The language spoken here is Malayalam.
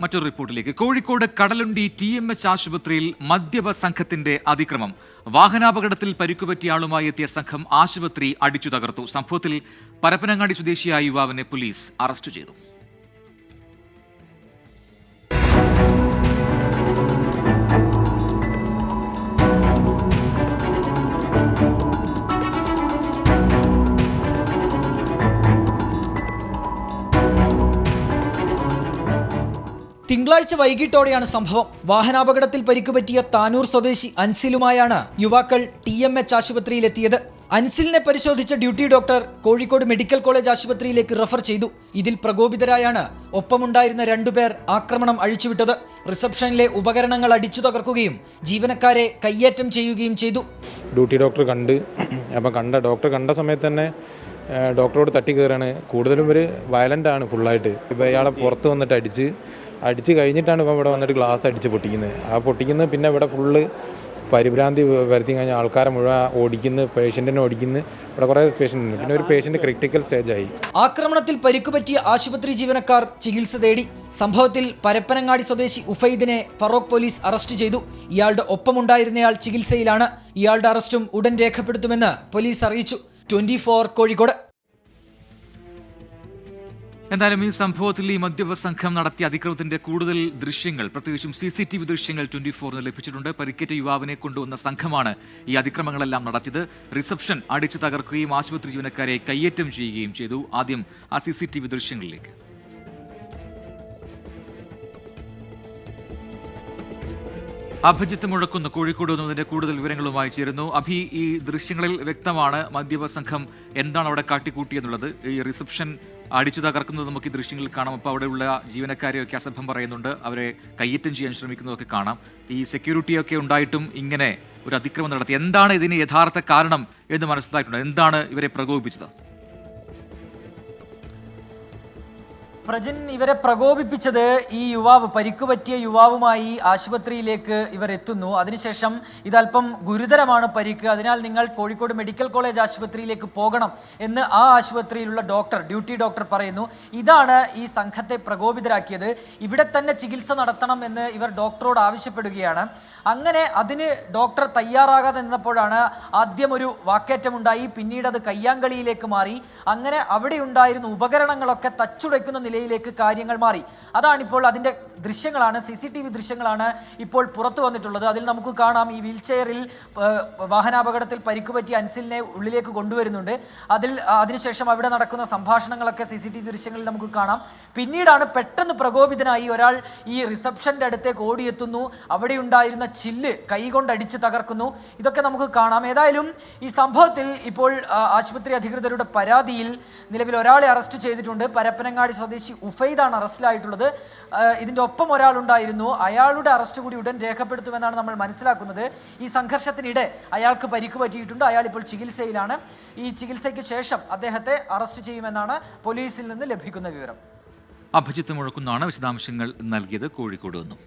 മറ്റൊരു റിപ്പോർട്ടിലേക്ക്. Kozhikode Kadalundi T M H ആശുപത്രിയിൽ മദ്യപ സംഘത്തിന്റെ അതിക്രമം. വാഹനാപകടത്തിൽ പരിക്കുപറ്റിയ ആളുമായി എത്തിയ സംഘം ആശുപത്രി അടിച്ചു തകർത്തു സംഭവത്തിൽ പരപ്പനങ്ങാടി സ്വദേശിയായ യുവാവിനെ പോലീസ് അറസ്റ്റ് ചെയ്തു. തിങ്കളാഴ്ച വൈകിട്ടോടെയാണ് സംഭവം. വാഹനാപകടത്തിൽ പരിക്കുപറ്റിയ താനൂർ സ്വദേശി അൻസിലുമായാണ് യുവാക്കൾ ടി എം എച്ച് ആശുപത്രിയിലെത്തിയത്. അൻസിലിനെ പരിശോധിച്ച duty doctor Kozhikode medical college ആശുപത്രിയിലേക്ക് റഫർ ചെയ്തു. ഇതിൽ പ്രകോപിതരായാണ് ഒപ്പമുണ്ടായിരുന്ന രണ്ടുപേർ ആക്രമണം അഴിച്ചുവിട്ടത്. റിസപ്ഷനിലെ ഉപകരണങ്ങൾ അടിച്ചു തകർക്കുകയും ജീവനക്കാരെ കയ്യേറ്റം ചെയ്യുകയും ചെയ്തു. ഡ്യൂട്ടി ഡോക്ടർ കണ്ട്. അപ്പം കണ്ട ഡോക്ടർ കണ്ട സമയത്ത് തന്നെ ഡോക്ടറോട് തട്ടി കയറാണ്. കൂടുതലും ഇവർ വയലന്റ് ആണ് ഫുള്ളായിട്ട്. ഇപ്പോൾ ഇയാളെ പുറത്ത് വന്നിട്ട് അടിച്ച് അടിച്ച് കഴിഞ്ഞിട്ടാണ് ഇപ്പം ഇവിടെ വന്നിട്ട് ഗ്ലാസ് അടിച്ച് പൊട്ടിക്കുന്നത്. ആ പൊട്ടിക്കുന്നത് പിന്നെ ഇവിടെ ഫുള്ള് പരിഭ്രാന്തി വരുത്തി കഴിഞ്ഞാൽ ആൾക്കാരെ മുഴുവൻ ഓടിക്കുന്നു പേഷ്യന്റിനെ ഓടിക്കുന്നു. ഇവിടെ കുറേ പേഷ്യന്റ് ഉണ്ട്. പിന്നെ ഒരു പേഷ്യന്റ് ക്രിട്ടിക്കൽ സ്റ്റേജായി ആക്രമണത്തിൽ പരിക്കുപറ്റിയ ആശുപത്രി ജീവനക്കാർ ചികിത്സ തേടി. സംഭവത്തിൽ പരപ്പനങ്ങാടി സ്വദേശി ഉഫൈദിനെ ഫറോക്ക് പോലീസ് അറസ്റ്റ് ചെയ്തു. ഇയാളുടെ ഒപ്പമുണ്ടായിരുന്നയാൾ ചികിത്സയിലാണ്. ഇയാളുടെ അറസ്റ്റും ഉടൻ രേഖപ്പെടുത്തുമെന്ന് പോലീസ് അറിയിച്ചു. ട്വന്റി കോഴിക്കോട്. എന്തായാലും ഈ സംഭവത്തിൽ ഈ മദ്യപ സംഘം നടത്തിയ അതിക്രമത്തിന്റെ കൂടുതൽ ദൃശ്യങ്ങൾ പ്രത്യേകിച്ചും സി സി ടി വി ദൃശ്യങ്ങൾ ട്വന്റി ഫോറിന് ലഭിച്ചിട്ടുണ്ട്. പരിക്കേറ്റ യുവാവിനെ കൊണ്ടുവന്ന സംഘമാണ് ഈ അതിക്രമങ്ങളെല്ലാം നടത്തിയത്. റിസപ്ഷൻ അടിച്ചു തകർക്കുകയും ആശുപത്രി ജീവനക്കാരെ കയ്യേറ്റം ചെയ്യുകയും ചെയ്തു. ആദ്യം ആ സി സി ടി വി ദൃശ്യങ്ങളിലേക്ക്. അഭിജിത്ത് മുഴക്കുന്ന. കോഴിക്കോട് എന്നതിന്റെ കൂടുതൽ വിവരങ്ങളുമായി ചേരുന്നു. അഭി ഈ ദൃശ്യങ്ങളിൽ വ്യക്തമാണ് മദ്യപ സംഘം എന്താണ് അവിടെ കാട്ടിക്കൂട്ടിയെന്നുള്ളത്. ഈ റിസപ്ഷൻ അടിച്ചു തകർക്കുന്നത് നമുക്ക് ഈ ദൃശ്യങ്ങളിൽ കാണാം. അപ്പോൾ അവിടെയുള്ള ജീവനക്കാരെയൊക്കെ അസഭം പറയുന്നുണ്ട്. അവരെ കയ്യേറ്റം ചെയ്യാൻ ശ്രമിക്കുന്നതൊക്കെ കാണാം. ഈ സെക്യൂരിറ്റിയൊക്കെ ഉണ്ടായിട്ടും ഇങ്ങനെ ഒരു അതിക്രമം നടത്തി. എന്താണ് ഇതിന് യഥാർത്ഥ കാരണം എന്ന് മനസ്സിലായിട്ടുണ്ട്? എന്താണ് ഇവരെ പ്രകോപിപ്പിച്ചത്? പ്രജൻ ഇവരെ പ്രകോപിപ്പിച്ചത് ഈ യുവാവ് പരിക്കുപറ്റിയ യുവാവുമായി ആശുപത്രിയിലേക്ക് ഇവർ എത്തുന്നു. അതിനുശേഷം ഇതല്പം ഗുരുതരമാണ് പരിക്ക്. അതിനാൽ നിങ്ങൾ കോഴിക്കോട് മെഡിക്കൽ കോളേജ് ആശുപത്രിയിലേക്ക് പോകണം എന്ന് ആ ആശുപത്രിയിലുള്ള ഡോക്ടർ ഡ്യൂട്ടി ഡോക്ടർ പറയുന്നു. ഇതാണ് ഈ സംഘത്തെ പ്രകോപിതരാക്കിയത്. ഇവിടെ തന്നെ ചികിത്സ നടത്തണം എന്ന് ഇവർ ഡോക്ടറോട് ആവശ്യപ്പെടുകയാണ്. അങ്ങനെ അതിന് ഡോക്ടർ തയ്യാറാകാതെ നിന്നപ്പോഴാണ് ആദ്യം ഒരു വാക്കേറ്റമുണ്ടായി. പിന്നീട് അത് കയ്യാങ്കളിയിലേക്ക് മാറി. അങ്ങനെ അവിടെ ഉണ്ടായിരുന്ന ഉപകരണങ്ങളൊക്കെ തച്ചുടയ്ക്കുന്ന നിലയിലേക്ക് കാര്യങ്ങൾ മാറി. അതാണ് ഇപ്പോൾ അതിന്റെ ദൃശ്യങ്ങളാണ് സി സി ടി വി ദൃശ്യങ്ങളാണ് ഇപ്പോൾ പുറത്തു വന്നിട്ടുള്ളത്. അതിൽ നമുക്ക് കാണാം ഈ വീൽ ചെയറിൽ വാഹനാപകടത്തിൽ പരിക്ക് പറ്റിയ അൻസിലിനെ ഉള്ളിലേക്ക് കൊണ്ടുവരുന്നുണ്ട്. അതിൽ അതിനുശേഷം അവിടെ നടക്കുന്ന സംഭാഷണങ്ങളൊക്കെ സി സി ടി വി ദൃശ്യങ്ങളിൽ നമുക്ക് കാണാം. പിന്നീടാണ് പെട്ടെന്ന് പ്രകോപിതനായി ഒരാൾ ഈ റിസപ്ഷന്റെ അടുത്തേക്ക് ഓടിയെത്തുന്നു. അവിടെ ഉണ്ടായിരുന്ന ചില്ല് കൈകൊണ്ട് അടിച്ച് തകർക്കുന്നു. ഇതൊക്കെ നമുക്ക് കാണാം. ഏതായാലും ഈ സംഭവത്തിൽ ഇപ്പോൾ ആശുപത്രി അധികൃതരുടെ പരാതിയിൽ നിലവിൽ ഒരാളെ അറസ്റ്റ് ചെയ്തിട്ടുണ്ട്. പരപ്പനങ്ങാടി സ്വദേശി ഉഫൈദാണ് അറസ്റ്റിലായിട്ടുള്ളത്. ഇതിന്റെ ഒപ്പം ഒരാളുണ്ടായിരുന്നു. അയാളുടെ അറസ്റ്റ് കൂടി ഉടൻ രേഖപ്പെടുത്തുമെന്നാണ് നമ്മൾ മനസ്സിലാക്കുന്നത്. ഈ സംഘർഷത്തിനിടെ അയാൾക്ക് പരിക്ക് പറ്റിയിട്ടുണ്ട്. അയാൾ ഇപ്പോൾ ചികിത്സയിലാണ്. ഈ ചികിത്സയ്ക്ക് ശേഷം അദ്ദേഹത്തെ അറസ്റ്റ് ചെയ്യുമെന്നാണ് പോലീസിൽ നിന്ന് ലഭിക്കുന്ന വിവരം. അഭിജിത്ത് മുഴക്കുന്നാണ് വിശദാംശങ്ങൾ നൽകിയത്. കോഴിക്കോട് നിന്നും